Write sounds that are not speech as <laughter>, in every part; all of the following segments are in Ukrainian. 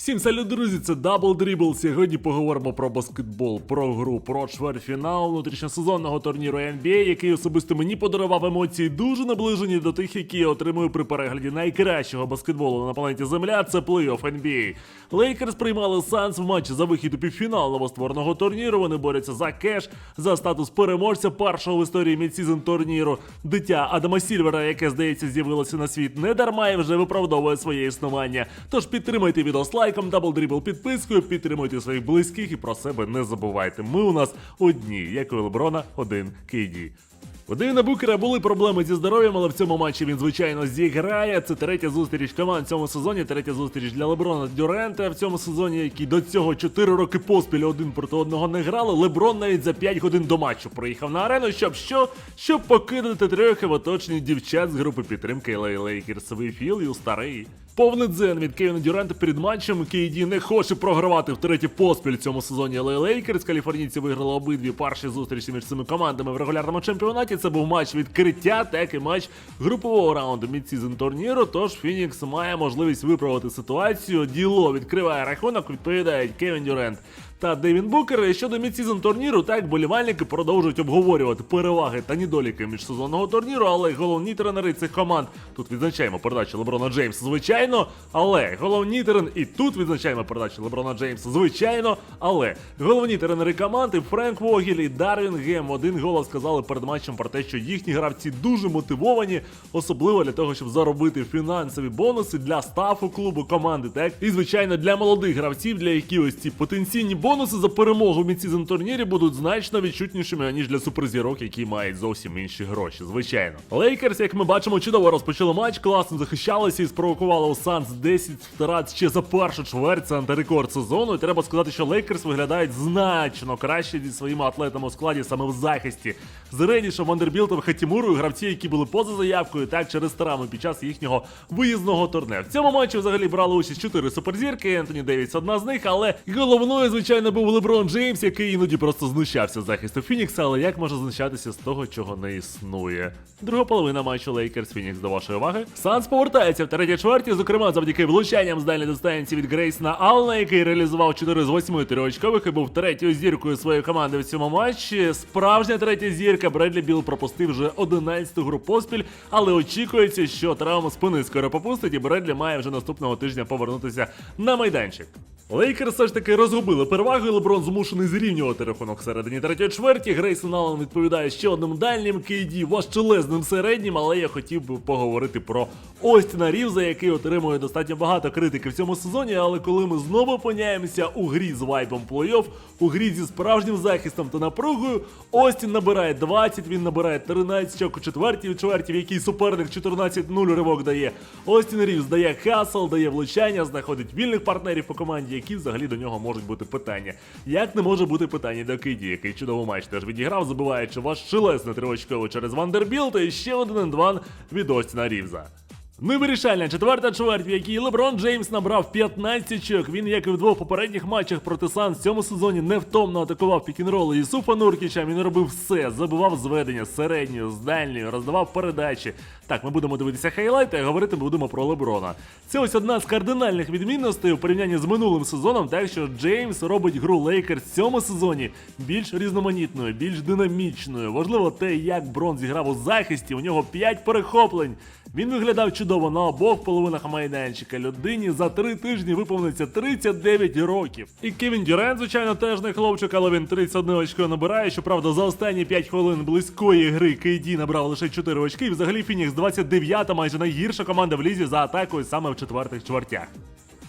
Всім салют, друзі, це Double Dribble. Сьогодні поговоримо про баскетбол, про гру, про чвертьфінал внутрішньосезонного турніру NBA, який особисто мені подарував емоції дуже наближені до тих, які я отримую при перегляді найкращого баскетболу на планеті Земля. Це плей-офф NBA. Лейкерс приймали Санс в матчі за вихід у півфінал новоствореного турніру. Вони борються за кеш, за статус переможця першого в історії мідсізон турніру. Дитя Адама Сільвера, яке здається з'явилося на світ, не дарма і вже виправдовує своє існування. Тож підтримайте відео з лайком, дабл дрібл підпискою, підтримуйте своїх близьких і про себе не забувайте. Ми у нас одні, як і у Леброна, один KD. У Девіна Букера були проблеми зі здоров'ям, але в цьому матчі він звичайно зіграє. Це третя зустріч команд в цьому сезоні, третя зустріч для Леброна Дюрента в цьому сезоні, які до цього 4 роки поспіль один проти одного не грали. Леброн навіть за 5 годин до матчу приїхав на арену, щоб що? Щоб покинути трьох в оточенні дівчат з групи підтримки Lakers. Вифіл і старий. Повний дзен від Кевіна Дюранта перед матчем. KD не хоче програвати втретє поспіль цьому сезоні LA Лейкерс. Каліфорнійці виграли обидві перші зустрічі між цими командами в регулярному чемпіонаті. Це був матч відкриття, так і матч групового раунду мідсізон турніру. Тож Фінікс має можливість виправити ситуацію. Діло відкриває рахунок, відповідають Кевін Дюрент та Девін Букер. Щодо мідсізон турніру, так болівальники продовжують обговорювати переваги та недоліки міжсезонного турніру, але головні тренери цих команд тут відзначаємо передачу Леброна Джеймса, звичайно. Але головні тренери, і тут відзначаємо передачу Леброна Джеймса, звичайно. Але головні тренери команди Френк Вогіль і Дарвін Гем один голос сказали перед матчем про те, що їхні гравці дуже мотивовані, особливо для того, щоб заробити фінансові бонуси для стафу клубу команди, так і звичайно для молодих гравців, для яких ось ці потенційні бонуси за перемогу в мідсізон турнірі будуть значно відчутнішими аніж для суперзірок, які мають зовсім інші гроші. Звичайно, Лейкерс, як ми бачимо, чудово розпочали матч, класно захищалися і спровокували у Санс 10 втрат ще за першу чверть. Це антирекорд сезону. І треба сказати, що Лейкерс виглядають значно краще зі своїми атлетами у складі саме в захисті. З Редішем, Вандербілтом, Хатімурою, гравці, які були поза заявкою, так через травми під час їхнього виїзного турне. В цьому матчі взагалі брали участь чотири суперзірки. Ентоні Девіс одна з них, але головною, звичайно, був Леброн Джеймс, який іноді просто знущався з захисту Фінікса. Але як може знущатися з того, чого не існує? Друга половина матчу Лейкерс Фінікс до вашої уваги. Санс повертається в третій чверті, зокрема завдяки влучанням з дальньої дистанції від Грейсона Аллена, який реалізував 4 з 8 трьохочкових і був третьою зіркою своєї команди в цьому матчі. Справжня третя зірка Бредлі Біл пропустив вже 11-ту гру поспіль, але очікується, що травму спини скоро попустить, і Бредлі має вже наступного тижня повернутися на майданчик. Лейкерс все ж таки розгубили перевагу, і Леброн змушений зрівнювати рахунок всередині третьої чверті. Грейсон Аллен відповідає ще одним дальнім KD важчелезним середнім, але я хотів би поговорити про Остіна Рівза, який отримує достатньо багато критики в цьому сезоні. Але коли ми знову опиняємося у грі з вайбом плей-офф, у грі зі справжнім захистом та напругою, Остін набирає 20, він набирає 13 очок у четвертій чверті, в якій суперник 14-0 ривок дає. Остін Рівз дає хасл, дає влучання, знаходить вільних партнерів по команді, які взагалі до нього можуть бути питання. Як не може бути питання до Киді, який чудово матч теж відіграв, забиваючи важчелесне тривочково через Вандербілта і ще один ендван від Остіна Рівза. Невирішальна четверта чверть, в якій Леброн Джеймс набрав 15 очок. Він, як і в двох попередніх матчах проти Сан, в цьому сезоні невтомно атакував пікінроли Ісуфа Нуркіча. Він робив все, забивав зведення з середньої, з дальньої, роздавав передачі. Так, ми будемо дивитися хайлайти, а говорити будемо про Леброна. Це ось одна з кардинальних відмінностей у порівнянні з минулим сезоном, так що Джеймс робить гру Лейкерс в цьому сезоні більш різноманітною, більш динамічною. Важливо те, як Брон зіграв у захисті. У нього 5 перехоплень. Він виглядав чудово на обох половинах майданчика. Людині за три тижні виповниться 39 років. І Кевін Дюрен, звичайно, теж не хлопчик, але він 31 очко набирає. Щоправда, за останні 5 хвилин близької гри KD набрав лише 4 очки. І взагалі Фінікс 29-та, майже найгірша команда в лізі за атакою саме в четвертих чвертях.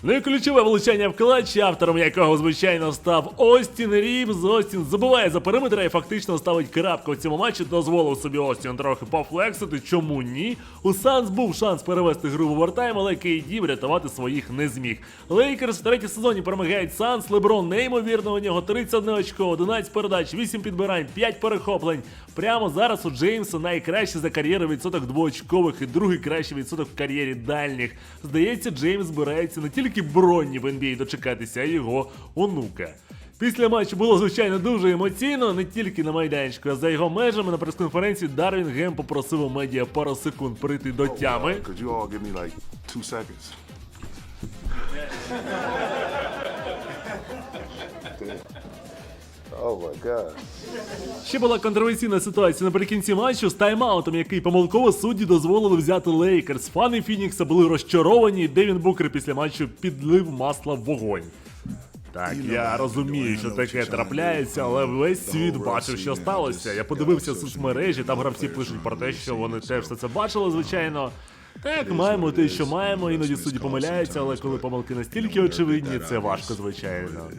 Ну і ключове влучання в клатч, автором якого, звичайно, став Остін Рівз. Остін забуває за периметра і фактично ставить крапку в цьому матчі. Дозволив собі Остін трохи пофлексити. Чому ні? У Санс був шанс перевести гру в овертайм, але Кейді врятувати своїх не зміг. Лейкерс в третій сезоні перемагають Санс. Леброн неймовірно, у нього 31 очко, 11 передач, 8 підбирань, 5 перехоплень. Прямо зараз у Джеймса найкращий за кар'єру відсоток двоочкових і другий кращий відсоток в кар'єрі дальніх. Здається, Джеймс збирається не тільки тільки броні в NBA дочекатися, а його онука. Після матчу було звичайно дуже емоційно, не тільки на майданчику, а за його межами на прес-конференції Дарвін Гем попросив у медіа пару секунд прийти до тями. <laughs> Oh. Ще була контроверсійна ситуація наприкінці матчу з тайм-аутом, який помилково судді дозволили взяти Лейкерс. Фани Фінікса були розчаровані, і Девін Букер після матчу підлив масла в вогонь. Так, я розумію, що таке трапляється, але весь світ бачив, що сталося. Я подивився соцмережі, там гравці пишуть про те, що вони теж все це бачили, звичайно. Так, маємо те, що маємо, іноді судді помиляються, але коли помилки настільки очевидні, це важко, звичайно.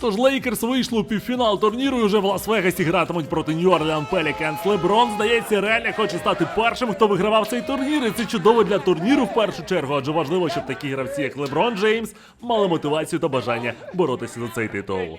Тож Лейкерс вийшли у півфінал турніру і вже в Лас-Вегасі гратимуть проти Нью-Орлеан Пеліканс. Леброн, здається, реально хоче стати першим, хто вигравав цей турнір. І це чудово для турніру в першу чергу, адже важливо, щоб такі гравці, як Леброн Джеймс, мали мотивацію та бажання боротися за цей титул.